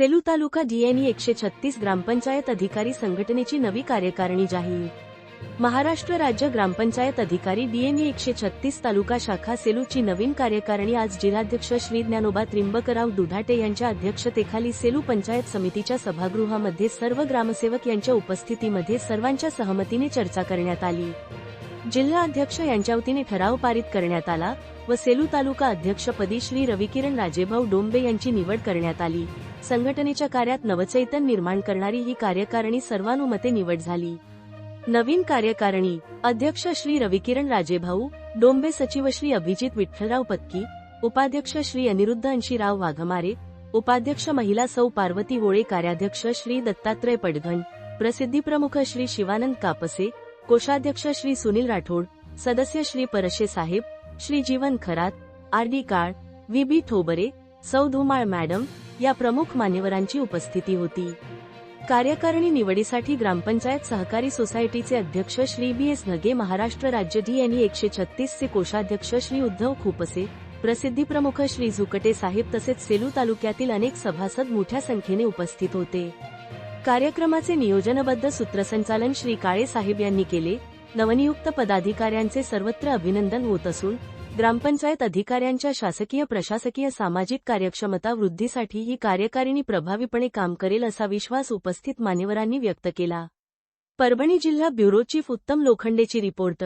सेलू तालुका DNE एकशे छत्तीस ग्रामपंचायत अधिकारी संघटनेची नवी कार्यकारिणी जाहीर. महाराष्ट्र राज्य ग्रामपंचायत अधिकारी डीएनई एकशे छत्तीस तालुका शाखा सेलूची नवीन कार्यकारिणी आज जिल्हाध्यक्ष श्री ज्ञानोबा त्रिंबकराव दुधाटे यांच्या अध्यक्षतेखाली सेलू पंचायत समितीच्या सभागृहामध्ये सर्व ग्रामसेवक यांच्या उपस्थितीमध्ये सर्वांच्या सहमतीने चर्चा करण्यात आली. जिल्हा अध्यक्ष यांच्या वतीने ठराव पारित करण्यात आला व सेलू तालुका अध्यक्षपदी श्री रविकिरण राजेभाऊ डोंबे यांची निवड करण्यात आली. संघटनेच्या कार्यात नवचैतन निर्माण करणारी ही कार्यकारिणी सर्वानुमते निवड झाली. नवीन कार्यकारिणी अध्यक्ष श्री रविकिरण राजेभाऊ डोंबे सचिव श्री अभिजित विठ्ठलराव पत्की उपाध्यक्ष श्री अनिरुद्ध अंशीराव वाघमारे उपाध्यक्ष महिला सौ पार्वती होळे कार्याध्यक्ष श्री दत्तात्रय पडघण प्रसिद्धी प्रमुख श्री शिवानंद कापसे कोषाध्यक्ष श्री सुनील राठोड सदस्य श्री परशे साहेब Shri Jeevan Kharat R D Kal V B Thobre सौ धुमाळ मॅडम या प्रमुख मान्यवरांची उपस्थिती होती. कार्यकारिणी निवडीसाठी ग्रामपंचायत सहकारी सोसायटीचे अध्यक्ष श्री बी एस नगे महाराष्ट्र राज्य डी यांनी एकशे छत्तीस चे कोषाध्यक्ष श्री उद्धव खुपसे प्रसिद्धी प्रमुख श्री झुकटे साहेब तसेच सेलू तालुक्यातील अनेक सभासद मोठ्या संख्येने उपस्थित होते. कार्यक्रमाचे नियोजनबद्ध सूत्रसंचालन श्री काळे साहेब यांनी केले. नवनियुक्त पदाधिकाऱ्यांचे सर्वत्र अभिनंदन होत असून ग्रामपंचायत अधिकाऱ्यांच्या शासकीय प्रशासकीय सामाजिक कार्यक्षमता वृद्धीसाठी ही कार्यकारिणी प्रभावीपणे काम करेल असा विश्वास उपस्थित मान्यवरांनी व्यक्त केला. परभणी जिल्हा ब्युरो चीफ उत्तम लोखंडेची रिपोर्ट